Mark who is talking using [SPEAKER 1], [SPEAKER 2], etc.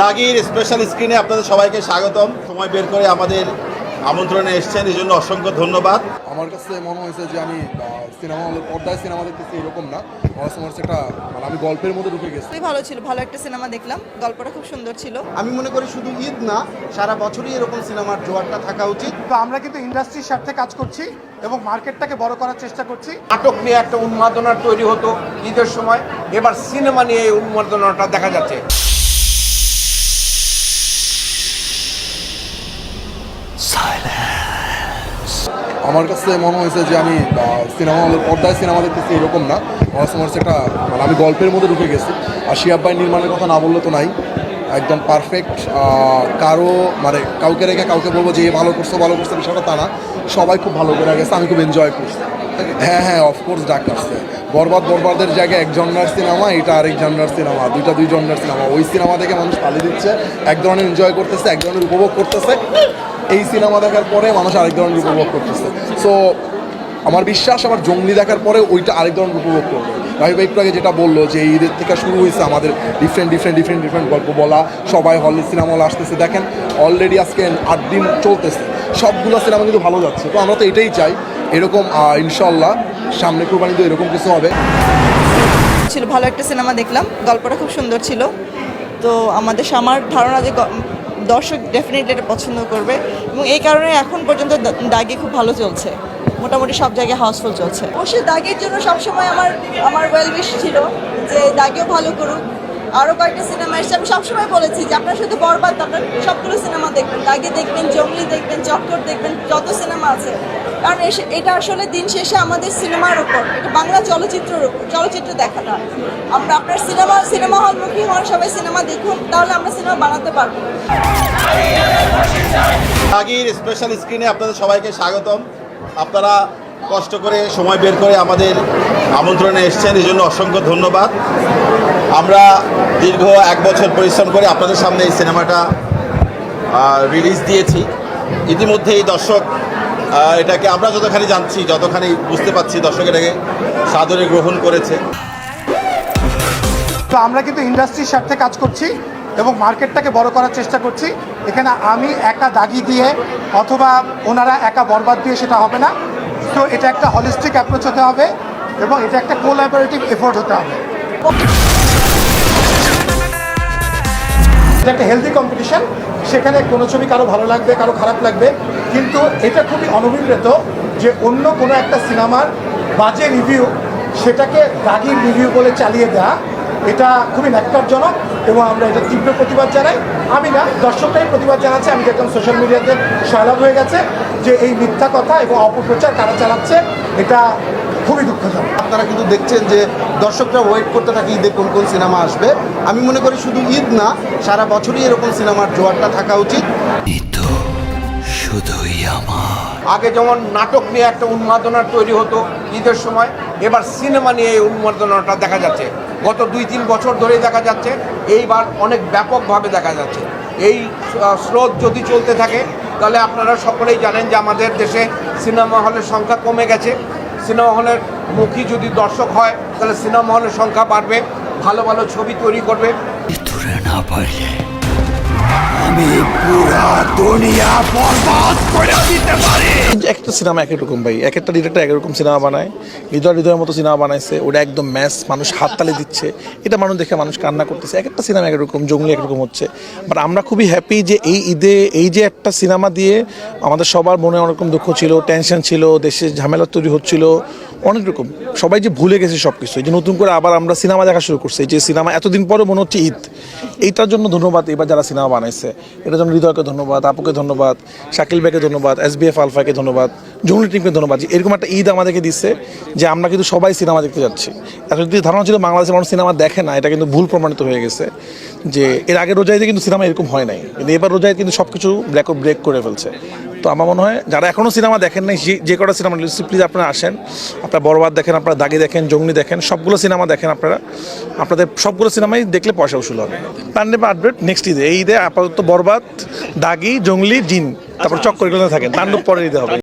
[SPEAKER 1] দাগির special স্ক্রিনে আপনাদের সবাইকে স্বাগতম। সময় বের করে আমাদের আমন্ত্রণে এসেছেন এই জন্য অসংখ্য ধন্যবাদ।
[SPEAKER 2] আমার কাছে মনে হয়েছে যে আমি সিনেমা পর্দায় সিনেমা দেখতেছি এরকম না। আমার মনে একটা মানে আমি গল্পের মধ্যে ঢুকে গেছি।
[SPEAKER 3] খুবই ভালো ছিল ভালো একটা সিনেমা দেখলাম। গল্পটা খুব সুন্দর ছিল।
[SPEAKER 4] আমি মনে করি শুধু ঈদ না সারা বছরই এরকম সিনেমার জোয়ারটা থাকা উচিত।
[SPEAKER 5] তো আমরা কিন্তু ইন্ডাস্ট্রির স্বার্থে কাজ করছি এবং মার্কেটটাকে বড় করার চেষ্টা করছি।
[SPEAKER 6] নাটক নিয়ে একটা উন্মাদনা তৈরি হতো ঈদের সময়। এবার সিনেমা নিয়ে এই উন্মাদনাটা দেখা যাচ্ছে।
[SPEAKER 2] আমার কাছে মনে হয়েছে যে আমি সিনেমা হলের পর্দায় সিনেমা দেখতেছি এরকম না। আমার হচ্ছে একটা মানে আমি গল্পের মধ্যে ঢুকে গেছি। আর শিয়াব ভাই নির্মাণের কথা না বললে তো নাই। একদম পারফেক্ট কারও মানে কাউকে রেখে কাউকে বলব যে ভালো করছ ভালো করছে, বিষয়টা তা না। সবাই খুব ভালো করে গেছে, আমি খুব এনজয় করছি। হ্যাঁ হ্যাঁ অফকোর্স ডাক আসছে। বরবাদ, বরবাদের জায়গায় এক জন্নার সিনেমা, এটা আরেক জন্নার সিনেমা, দুইটা, দুই জন্নার সিনেমা। ওই সিনেমা দেখে মানুষ তালি দিচ্ছে, এক ধরনের এনজয় করতেছে, এক ধরনের উপভোগ করতেছে। এই সিনেমা দেখার পরে মানুষ আরেক ধরনের উপভোগ করতেছে। সো আমার বিশ্বাস, আমার জঙ্গলি দেখার পরে ওইটা আরেক ধরনের উপভোগ করবে। রাহি ভাই একটু আগে যেটা বলল যে ঈদের থেকে শুরু হয়েছে আমাদের ডিফারেন্ট ডিফারেন্ট ডিফারেন্ট ডিফারেন্ট গল্প বলা। সবাই হলে সিনেমা হল আসতেছে। দেখেন অলরেডি আজকে আট দিন চলতেছে। সবগুলো সিনেমা কিন্তু ভালো যাচ্ছে। তো আমরা তো এটাই চাই। এরকম ইনশাল্লাহ সামনে কোরবানিতে এরকম কিছু হবে।
[SPEAKER 3] ছিল, ভালো একটা সিনেমা দেখলাম। গল্পটা খুব সুন্দর ছিল। তো আমাদের, আমার ধারণা যে দর্শক ডেফিনেটলি এটা পছন্দ করবে এবং এই কারণে এখন পর্যন্ত দাগি খুব ভালো চলছে। মোটামুটি সব জায়গায় হাউসফুল চলছে। অবশ্যই দাগের জন্য সবসময় আমার আমার ওয়েল উইশ ছিল যে দাগিও ভালো করুক। আরও কয়েকটা সিনেমা এসেছে। আমি সবসময় বলেছি যে আপনার শুধু বরবাদ, আপনার সবগুলো সিনেমা দেখবেন। দাগি দেখবেন, জঙ্গলি দেখবেন, চক্কর দেখবেন, যত সিনেমা আছে। কারণ এটা আসলে দিন শেষে আমাদের সিনেমার উপর, এটা বাংলা চলচ্চিত্রের উপর, চলচ্চিত্র দেখাটা। আমরা আপনার সিনেমা সিনেমা হলমুখী হন সবাই সিনেমা দেখুন তাহলে আমরা সিনেমা বানাতে পারব।
[SPEAKER 1] দাগির স্পেশাল স্ক্রিনে আপনাদের সবাইকে স্বাগতম। আপনারা কষ্ট করে সময় বের করে আমাদের আমন্ত্রণে এসেছেন, এই জন্য অসংখ্য ধন্যবাদ। আমরা দীর্ঘ এক বছর পরিশ্রম করে আপনাদের সামনে এই সিনেমাটা রিলিজ দিয়েছি। ইতিমধ্যেই দর্শক এটাকে আমরা যতখানি জানছি, যতখানি বুঝতে পারছি, দর্শক এটাকে সাদরে গ্রহণ করেছে।
[SPEAKER 5] তো আমরা কিন্তু ইন্ডাস্ট্রির স্বার্থে কাজ করছি এবং মার্কেটটাকে বড় করার চেষ্টা করছি। এখানে আমি একা দাগি দিয়ে অথবা ওনারা একা বরবাদ দিয়ে সেটা হবে না। তো এটা একটা হলিস্টিক অ্যাপ্রোচ হতে হবে এবং এটা একটা কোলাবোরেটিভ এফোর্ট হতে হবে। এটা একটা হেলদি কম্পিটিশন সেখানে কোনো ছবি কারও ভালো লাগবে, কারও খারাপ লাগবে, কিন্তু এটা খুবই অনভিপ্রেত যে অন্য কোনো একটা সিনেমার বাজে রিভিউ সেটাকে দাগির রিভিউ বলে চালিয়ে দেওয়া এটা খুবই ন্যাক্কারজনক এবং আমরা এটা তীব্র প্রতিবাদ জানাই। আমি না, দর্শকরাই প্রতিবাদ জানাচ্ছি, আমি দেখলাম সোশ্যাল মিডিয়াতে সয়লাভ হয়ে গেছে। যে এই মিথ্যা কথা এবং অপপ্রচার কারা চালাচ্ছে এটা খুবই দুঃখজনক।
[SPEAKER 4] আপনারা কিন্তু দেখছেন যে দর্শকরা ওয়েট করতে থাকে ঈদে কোন কোন সিনেমা আসবে। আমি মনে করি শুধু ঈদ না সারা বছরই এরকম সিনেমার জোয়ারটা থাকা উচিত।
[SPEAKER 6] আগে যেমন নাটক নিয়ে একটা উন্মাদনা তৈরি হতো ঈদের সময় এবার সিনেমা নিয়ে এই উন্মাদনাটা দেখা যাচ্ছে। গত দুই তিন বছর ধরেই দেখা যাচ্ছে এইবার অনেক ব্যাপকভাবে দেখা যাচ্ছে। এই স্রোত যদি চলতে থাকে তাহলে আপনারা সকলেই জানেন যে আমাদের দেশে সিনেমা হলের সংখ্যা কমে গেছে। সিনেমা হলের মুখী যদি দর্শক হয়, তাহলে সিনেমা হলের সংখ্যা বাড়বে, ভালো ভালো ছবি তৈরি করবে।
[SPEAKER 7] একটা সিনেমা এক রকম ভাই, এক একটা ডিরেক্টর এক রকম সিনেমা বানায়, হৃদয় হৃদয়ের মতো সিনেমা বানাইছে, ওটা একদম ম্যাস মানুষ হাততালি দিচ্ছে, এটা মানুষ দেখে মানুষ কান্না করতেছে, এক একটা সিনেমা এক এক রকম, জঙ্গলি এক রকম হচ্ছে। বাট আমরা খুবই হ্যাপি যে এই ঈদে, এই যে একটা সিনেমা দিয়ে আমাদের সবার মনে অনেক রকম দুঃখ ছিল টেনশন ছিল, দেশে ঝামেলা তৈরি হচ্ছিল, অনেক রকম। সবাই যে ভুলে গেছে সব কিছু যে নতুন করে আবার আমরা সিনেমা দেখা শুরু করছি যে সিনেমা এতদিন পরে মনে হচ্ছে ঈদ। এইটার জন্য ধন্যবাদ এবার যারা সিনেমা বানাইছে। এটার জন্য হৃদয়কে ধন্যবাদ, আপুকে ধন্যবাদ, শাকিল ভাইকে ধন্যবাদ, এস বিএফ আলফাকে ধন্যবাদ জঙ্গলি টিমকে ধন্যবাদ। এরকম একটা ঈদ আমাদেরকে দিচ্ছে যে আমরা কিন্তু সবাই সিনেমা দেখতে যাচ্ছি। এখন যদি ধারণা ছিল বাংলাদেশের মানুষ সিনেমা দেখে না, এটা কিন্তু ভুল প্রমাণিত হয়ে গেছে যে এর আগে রোজাইতে কিন্তু সিনেমা এরকম হয় নাই। কিন্তু এবার রোজাই কিন্তু সব কিছু ব্রেক ব্রেক করে ফেলছে। তো আমার মনে হয় যারা এখনও সিনেমা দেখেন নাই, যে- কটা সিনেমা রিলিজ প্লিজ আপনারা আসেন। আপনারা বরবাদ দেখেন, আপনারা দাগি দেখেন, জঙ্গলি দেখেন, সবগুলো সিনেমা দেখেন আপনারা। আপনাদের সবগুলো সিনেমাই দেখলে পয়সা উসুল হবে। পান্ডে বা আপডেট নেক্সট ঈদে। এই ঈদে আপাতত বরবাদ, দাগি, জঙ্গলি, জিন। তারপর চক্কর থাকেন। তাণ্ডব পরে দিতে হবে।